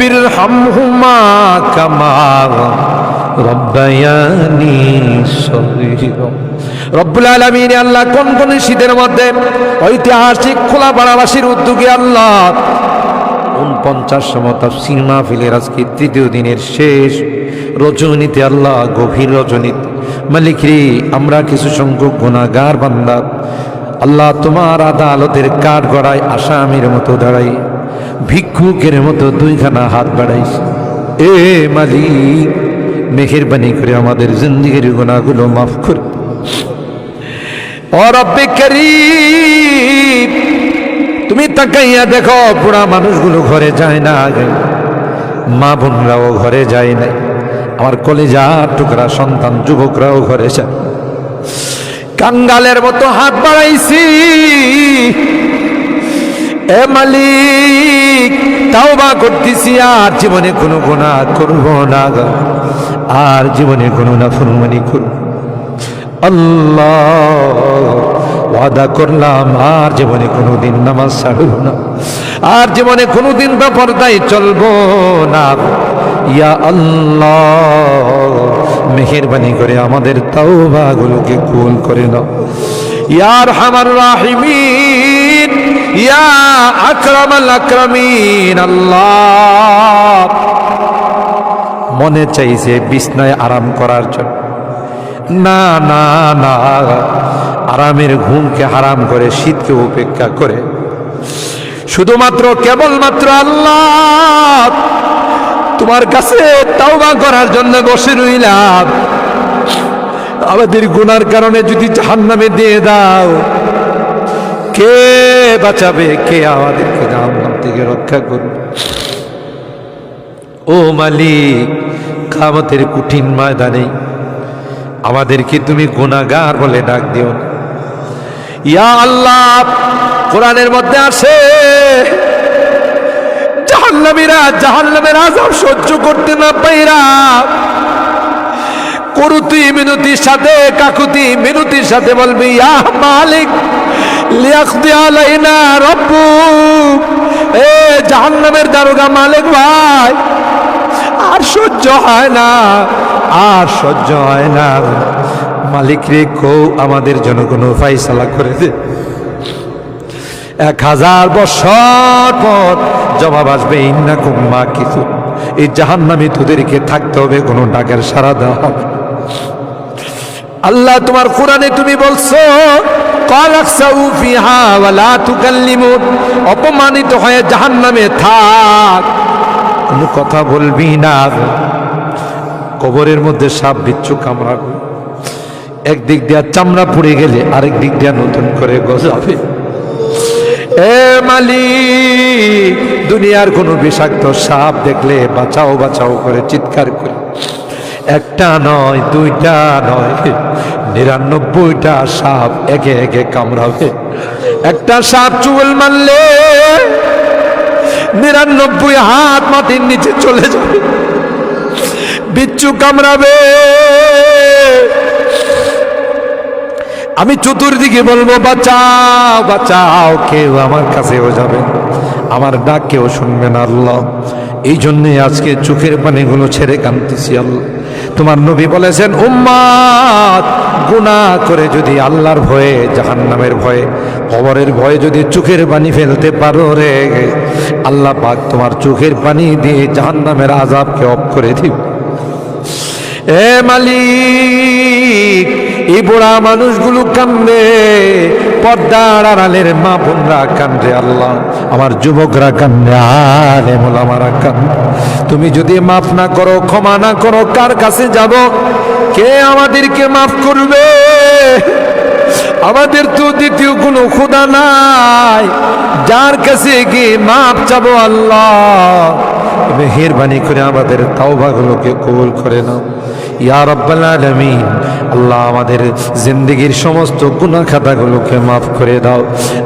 রব্বির হামহুমা কামার রব্বায়ানি সগীরা রব্বুল আলমিন আল্লাহ কোন কোন শীতের মধ্যে ঐতিহাসিক খোলা পাড়াবাসীর উদ্যোগে আল্লাহ উনপঞ্চাশ সমতা সিনেমা ফিলের আজকে তৃতীয় দিনের শেষ রজনীতে আল্লাহ গভীর রজনীত। মালিকরি আমরা কিছু সংখ্যক গুণাগার বান্দা। আল্লাহ তোমার আদালতের কাঠ গড়ায় আসামির মতো দাঁড়াই। ভিক্ষুকের মতো দুইখানা হাত বাড়াইছে। এ মালিক, মেহেরবানি করে আমাদের জিন্দিগির গুণাগুলো মাফ কর। তুমি তাকাইয়া দেখো, বুড়া মানুষগুলো ঘরে যায় না আগে। মা বোনরাও ঘরে যায় নাই। আমার কলেজা টুকরা সন্তান, যুবকরাও ঘরে যায়। কাঙ্গালের মতো হাত বাড়াইছি। এ মালিক তাও বা করতেছি, আর জীবনে কোনো গুণা করব না। আর জীবনে কোনো না ফরমানি করব আল্লাহ, ওয়াদা করলাম, আর জীবনে কোনোদিন নামাজ ছাড়ব না। আর জীবনে কোনোদিন ব্যাপারটাই চলবো না। ইয়া আল্লাহ, মেহেরবানি করে আমাদের তাওবাগুলোকে কুল করে নাও। ইয়ার হামার রাহিমিন, ইয়া আকরামাল আকরামিন, আল্লাহ। মনে চাইছে বিছনায় আরাম করার জন্য। না না না, আরামের ঘুমকে হারাম করে, শীতকে উপেক্ষা করে। শুধুমাত্র কেবলমাত্র আল্লাহ। তোমার কাছে তাওবা করার জন্য বসে রইলাম। আমাদের গুনার কারণে যদি জাহান্নামে দিয়ে দাও, কে বাঁচাবে? কে আমাদেরকে জাহান্নাম থেকে রক্ষা করবে? ও মালিক, কামতের কঠিন ময়দানে আমাদেরকে তুমি গুণাগার বলে ডাক দিও ইয়া আল্লাহ, কোরআনের মধ্যে আসে, জাহান্নামীরা জাহান্নামের আজাব সহ্য করতে না পাইরা করুতি মিনতির সাথে, কাকুতি মিনতির সাথে বলবি ইয়া মালিক লিয়াকদি আলাইনা রব্বু। এ জাহান্নামের দারোগা মালিক ভাই, আর সহ্য হয় না, আর সহ্য হয় না। মালিক রে কৌ আমাদের জন্য কোনো ফাইসালা করে দে। এক হাজার বছর পর জবাব আসবে ইন্না কুম্মা কিছু এই জাহান্নামে তোদেরকে থাকতে হবে, কোনো ডাকের সারা দেওয়া হবে। আল্লাহ তোমার কোরআনে তুমি বলছো অপমানিত হয়ে জাহান নামে থাক। কোনো কথা বলবি না। কবরের মধ্যে সাপ বিচ্ছু কামড়া একদিক দিয়ে চামড়া পুড়ে গেলে আরেক দিক দিয়ে নতুন করে গজাবে। এ মালি দুনিয়ার কোনো বিষাক্ত সাপ দেখলে বাঁচাও বাঁচাও করে চিৎকার করে। একটা নয়, দুইটা নয়, নিরানব্বইটা সাপ একে একে কামড়াবে। একটা সাপ চুল মারলে নিরানব্বই হাত মাটির নিচে চলে যাবে। বিচ্ছু কামড়াবে। আমি চতুর্দিকে বলব, বাঁচাও বাঁচাও, কেউ আমার কাছেও যাবে। আমার ডাক কেউ শুনবে না, আল্লাহ। এই জন্যে আজকে চোখের পানিগুলো ছেড়ে কাঁদতেছি, আল্লাহ। তোমার নবী বলেছেন উম্মাদ গুনাহ করে যদি আল্লাহর ভয়ে, জাহান্নামের ভয়ে, কবরের ভয়ে যদি চোখের পানি ফেলতে পারো রে, আল্লাহ পাক তোমার চোখের পানি দিয়ে জাহান্নামের আজাবকে অফ করে দিব। এ মালিক, এই বুড়া মানুষগুলো কান্দে, পর্দার আড়ালের মা বোনরা কান্দে, আল্লাহ। আমার যুবকরা কান্দে আরে মোলামারা কান্দে তুমি যদি মাফ না করো, ক্ষমা না করো, কার কাছে যাব? কে আমাদেরকে মাফ করবে? আমাদের তো দ্বিতীয় কোনো খুদা নাই। যার কাছে গিয়ে মাপ চাবো আল্লাহ। মেহেরবানি করে আমাদের তাওবাগুলোকে কবুল করে নাও। ইয়া রব্বাল আলামিন, আল্লাহ আমাদের জিন্দগির সমস্ত গুনাহ খাতাগুলোকে মাফ করে দাও।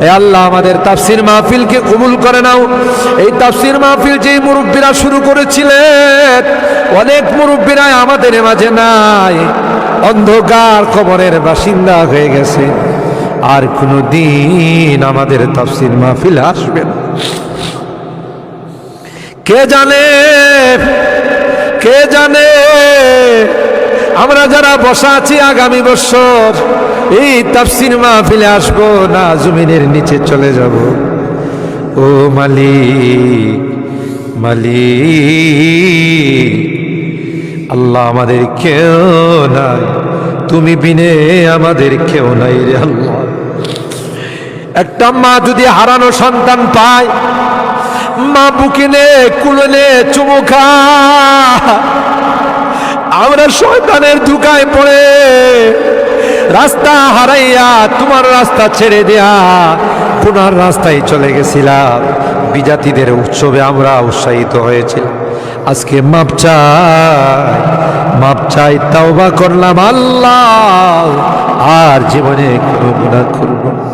এ আল্লাহ আমাদের তাফসির মাহফিলকে কবুল করে নাও। এই তাফসির মাহফিল যেই মুরব্বীরা শুরু করেছিলেন, অনেক মুরব্বীরা আমাদের মাঝে নাই। অন্ধকার কবরের বাসিন্দা হয়ে গেছে। আর কোনো দিন আমাদের তাফসির মাহফিল আসবে না। কে জানে? কে জানে? আমরা যারা বসা আছি আগামী বছর, এই তাফসির মাহফিলে আসব না জমিনের নিচে চলে যাব। ও মালিক মালিক আল্লাহ আমাদের কেউ নাই। তুমি বিনে আমাদের কেউ নাই রে আল্লাহ। একটা মা যদি হারানো সন্তান পায়, মা বুকিনে কুলনে চুমুখা আমরা শয়তানের ধুকায় পড়ে, রাস্তা হারাইয়া তোমার রাস্তা ছেড়ে দেয়া পুনার রাস্তায় চলে গেছিলাম। বিজাতিদের উৎসবে আমরা উৎসাহিত হয়েছিল আজকে মাপ চাই মাপ চাই তাওবা করলাম আল্লাহ আর জীবনে কোনো গুণা করব না।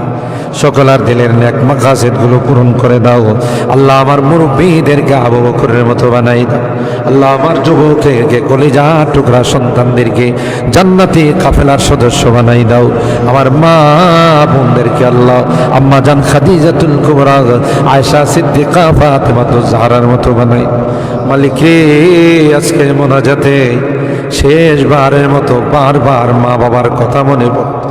সকল আর দিলের নেক মাকাসেদগুলো পূরণ করে দাও। আল্লাহ আমার মুরব্বীদেরকে আবু বকরের মতো বানাই দাও। আল্লাহ আমার যুবককে কলিজা টুকরা সন্তানদেরকে জান্নাতি কাফেলার সদস্য বানাই দাও। আমার মা বোনদেরকে আল্লাহ, আম্মা জান খাদিজাতুল কুবরা, আয়েশা সিদ্দিকা, ফাতেমা তো জাহরার মতো বানাই মালিক, আজকে মোনাজাতে শেষবারের মতো বারবার মা বাবার কথা মনে পড়ে।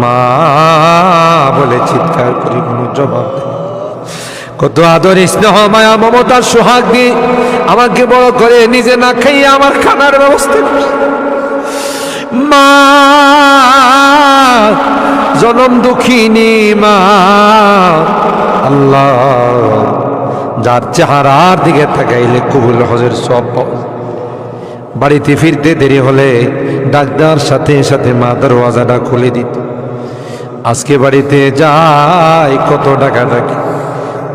মা বলে চিৎকার করি কোনো জবাব কত আদর স্নেহ, মায়া, মমতার সোহাগ দিয়ে আমাকে বড় করে নিজে না খাইয়ে আমার খানার ব্যবস্থা মা, জনম দুঃখিনী, মা, আল্লাহ, যার চেহারার দিকে তাকাইলে কবুল হজের সব বাড়িতে ফিরতে দেরি হলে ডাক্তার সাথে সাথে মা দরওয়াজাটা খুলে দিত। আজকে বাড়িতে যাই, কত টাকা ডাকি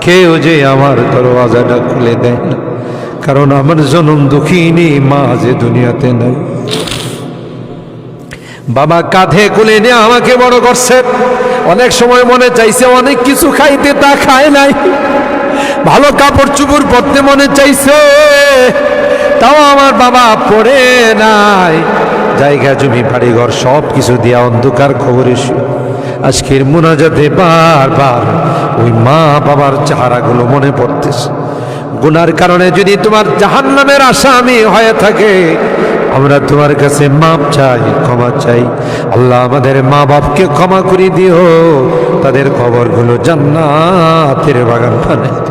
কেউ যে আমার দরওয়াজাটা খুলে দেয় না। কারণ আমার জনম দুঃখিনী মা যে দুনিয়াতে নাই। বাবা কাঁধে কুলে নিয়ে আমাকে বড় করছে। অনেক সময় মনে চাইছে অনেক কিছু খাইতে তা খায় নাই। ভালো কাপড় চুপড় পরতে মনে চাইছে। তাও আমার বাবা পড়ে নাই। জায়গা, জমি বাড়ি ঘর সব কিছু দিয়া অন্ধকার খবরে শুয়ে। আজকের মোনাজাতে বারবার ওই মা বাবার চেহারাগুলো মনে পড়তেছে। গুনার কারণে যদি তোমার জাহান নামের আসামি হয়ে থাকে, আমরা তোমার কাছে মাপ চাই, ক্ষমা চাই। আল্লাহ আমাদের মা বাপকে ক্ষমা করে দিও। তাদের খবরগুলো জান্নাতের বাগান দিও।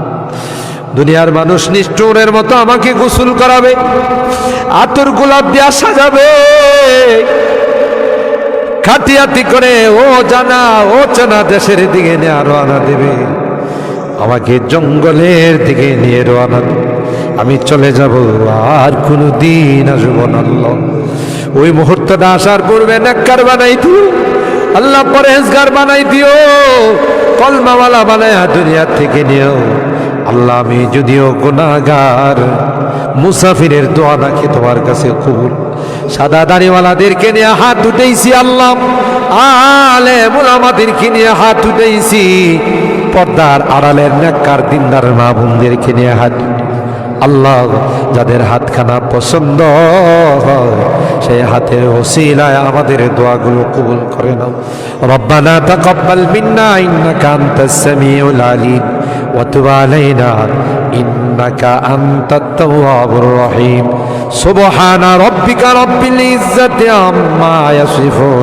দুনিয়ার মানুষ নিষ্ঠুরের মতো আমাকে গোসল করাবে, আতর গোলাপ দিয়ে সাজাবে। খাটিয়াতি করে, ও জানা, ও চেনা, দেশের দিকে নিয়ে রওনা দেবে। আমাকে জঙ্গলের দিকে নিয়ে রওনা। আমি চলে যাব, আর কোনো দিন আসব না ওই মুহূর্তটা আসার পূর্বে নেককার বানাই দিও। আল্লাহ পরেজগার বানাই দিও। কলমাওয়ালা বানায় দুনিয়ার থেকে নিও। আল্লাহ, আমি যদিও গুনাগার মুসাফিরের দোয়া নাকি তোমার কাছে কবুল। সাদা দাড়িওয়ালাদেরকে নিয়ে হাত উঠেছি আল্লাহ, আলে মোলামাদেরকে নিয়ে হাত উঠেছি পর্দার আড়ালের নেককার দিনদার মা বোনদেরকে নিয়ে হাত আল্লাহ, যাদের হাতখানা পছন্দ সেই হাতের ওসিলায় আমাদের দোয়াগুলো কবুল করে নাও। রব্বানা তাকাব্বাল মিন্না, ইন্নাকা আনতাস সামিউল আলিম। সুবহানা রাব্বিকা রাব্বিল ইজ্জাতি আম্মা ইয়াসিফুন